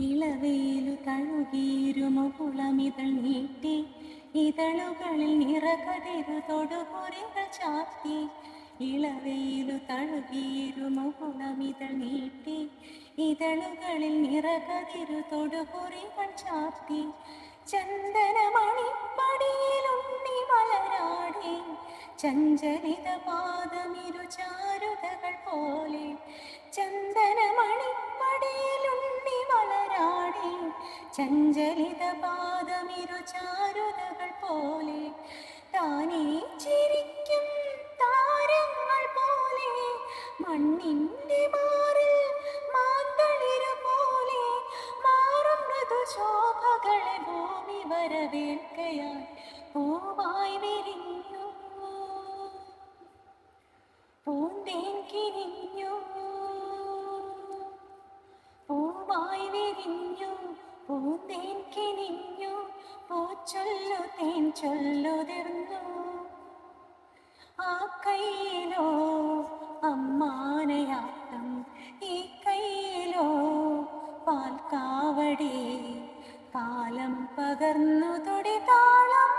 ഇളവേലു തഴുകീരുമുകുളമിതൾ നീട്ടി ഇതളുകളിൽ നിറകതിരു തൊടുപുരികൾ ചാത്തി ഇളവേലു തഴുകീരുമുകുളമിതൾ നീട്ടി ഇതളുകളിൽ നിറകതിരു തൊടുപുരികൾ ചാത്തി ചന്ദനമണിപ്പടിയിലുണ്ണി മലരാടി ചഞ്ചലിത പാദമിരു ചാരുതകൾ പോലെ ചഞ്ചലിത പാദമിരു ചാരുതകൾ പോലെ താനേ ചിരിക്കും താരങ്ങൾ പോലെ മണ്ണിന്റെ മാറിൽ മാന്തളിരു പോലെ മാറും മൃദുശോഭകളെ ഭൂമി വരവേൽക്കയാൽ പൂവായി വിരിഞ്ഞു. പൂന്തേൻ കിരിഞ്ഞു ചൊല്ലുതിർന്നു ആ കയ്യിലോ അമ്മാനയാട്ടം ഈ കയ്യിലോ പാൽക്കാവടി. കാലം പകർന്നു തൊടി താളം